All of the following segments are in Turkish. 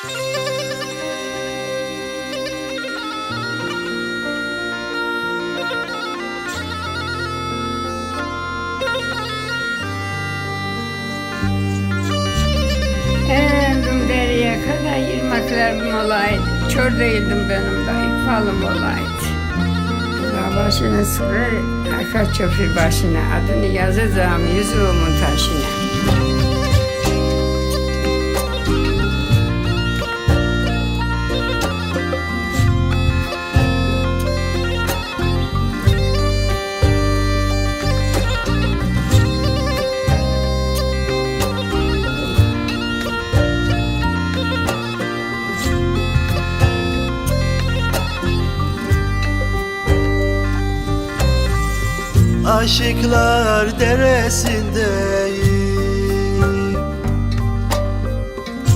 Erendim deriye kadar yirmaklarım olaydı. Kör değildim benim de ikbalım olaydı. Başını sıkı arka çöpür başına adını yazacağım yüzüğümün taşına. Aşıklar deresindeyim.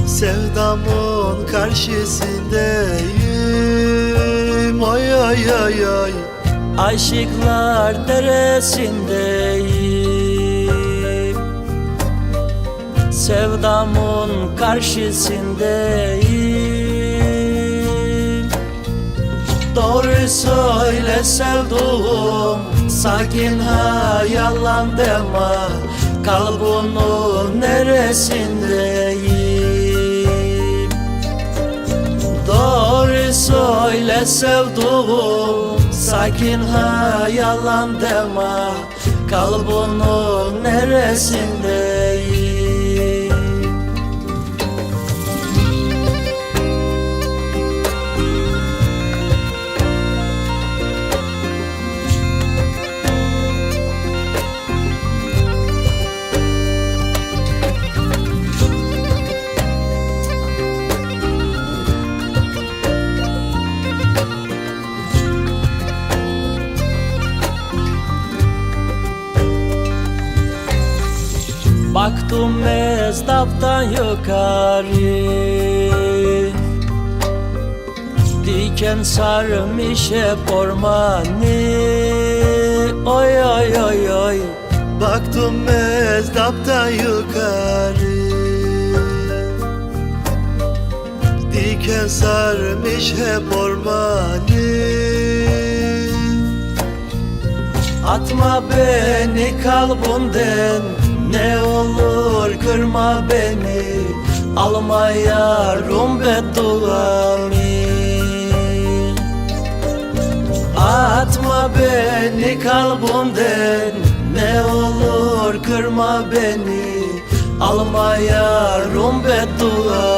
Sevdamın karşısındayım. Ay ay ay ay. Aşıklar deresindeyim. Sevdamın karşısındayım. Doğru söyle sevduğum Sakin ha yalan deme. Kalbinin neresindeyim? Doğru söyle sevduğum. Sakin ha yalan deme. Kalbinin neresindeyim Baktım mezdaptan yukarı. Diken sarmış hep ormanı. Oy oy oy oy. Baktım mezdaptan yukarı. Diken sarmış hep ormanı. Atma beni kalbimden Ne olur kırma beni Alma yarım bedduamı. Atma beni kalbimden Ne olur kırma beni Alma yarım bedduamı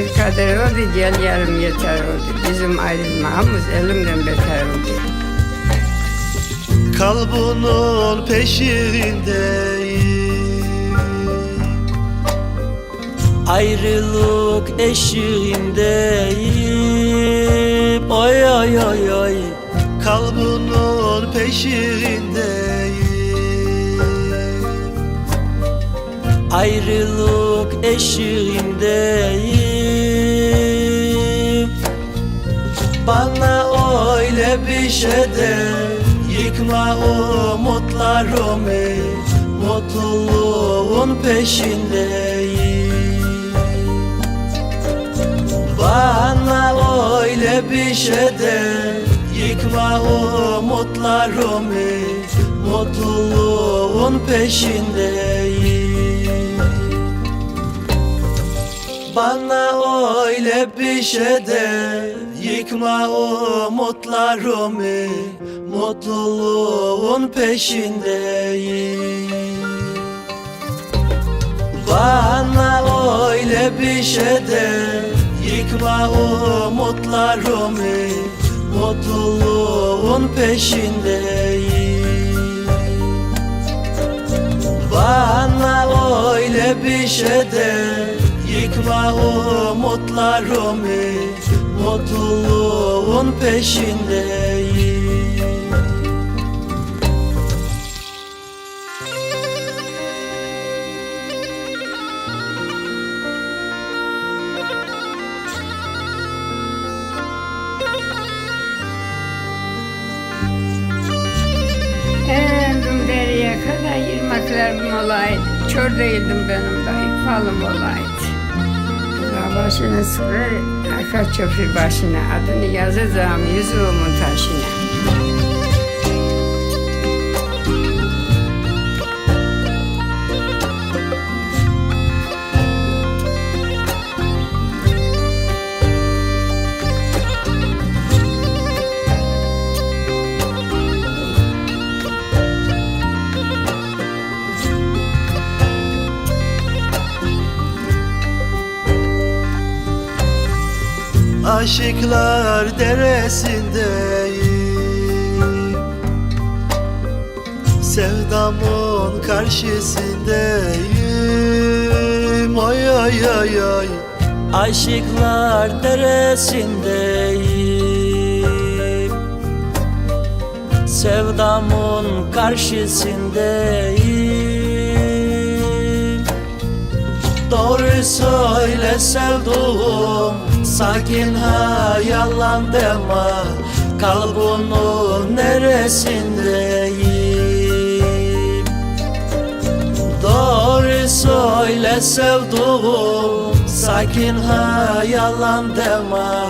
Karanfil kader oldu gel yarım yeter oldu. Bizim ayrılmamız elimden beter oldu. Kalbinin peşindeyim. Ayrılık eşiğindeyim. Oy oy oy oy. Kalbinin peşindeyim. Ayrılık eşiğindeyim şey de Yıkma umutlarımı Mutluluğun peşindeyim Bana öyle bir şey de Yıkma umutlarımı Mutluluğun peşindeyim Bana öyle bir şey de Yıkma umutlarımı Mutluluğun peşindeyim. Bana öyle bir şey de Yıkma umutlarımı Mutluluğun peşindeyim. Bana öyle bir şey de Yıkma umutlarımı Mutluluğun peşindeyim Ömrüm deriye kadar yirmaklarım olaydı. Kör değildim benim dayı, falım olaydı. Dağ başını sıkar, arka çöpür başına. Adını yazacağım yüzüğümün taşına. Aşıklar deresindeyim. Sevdamın karşısındayım. Ay ay ay ay. Aşıklar deresindeyim. Sevdamın karşısındayım. Doğru söyle sevduğum Sakin ha yalan deme. Kalbinin neresindeyim? Doğru söyle sevduğum. Sakin ha yalan deme.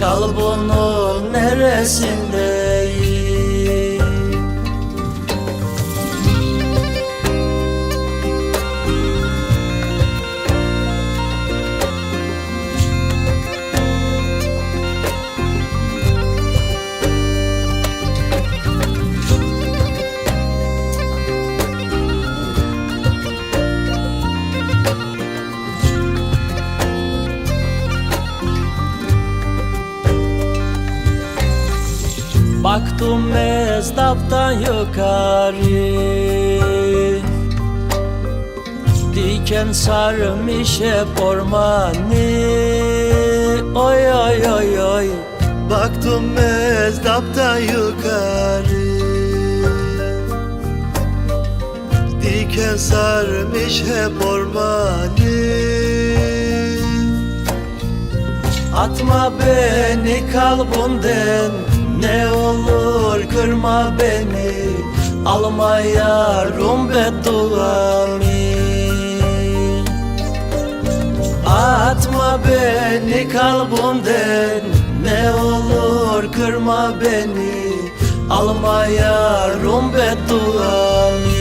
Kalbinin neresindeyim Baktım mezdaptan yukarı. Diken sarmış hep ormanı. Oy oy oy oy. Baktım mezdaptan yukarı. Diken sarmış hep ormanı. Atma beni kalbimden Ne olur kırma beni Alma yarım bedduamı. Atma beni kalbimden Ne olur kırma beni Alma yarım bedduamı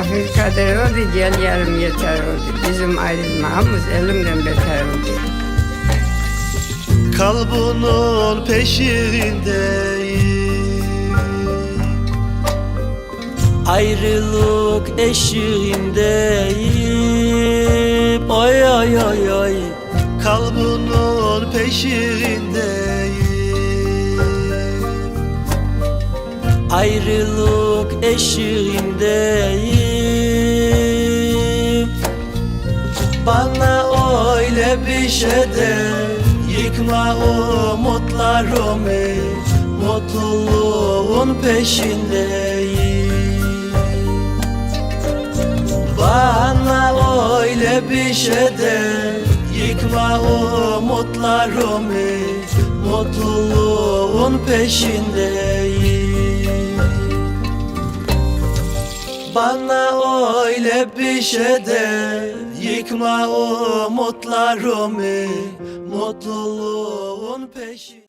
Karanfil kader oldu, gel yarım yeter oldu. Bizim ayrılmamız elimden beter oldu. Kalbinin peşindeyim. Ayrılık eşiğindeyim Oy oy oy oy. Kalbinin peşindeyim. Ayrılık eşiğindeyim Bana öyle bir şey de Yıkma umutlarımı Mutluluğun peşindeyim. Bana öyle bir şey de Yıkma umutlarımı Mutluluğun peşindeyim. Bana öyle bir şey de Yıkma umutlarımı Mutluluğun peşindeyim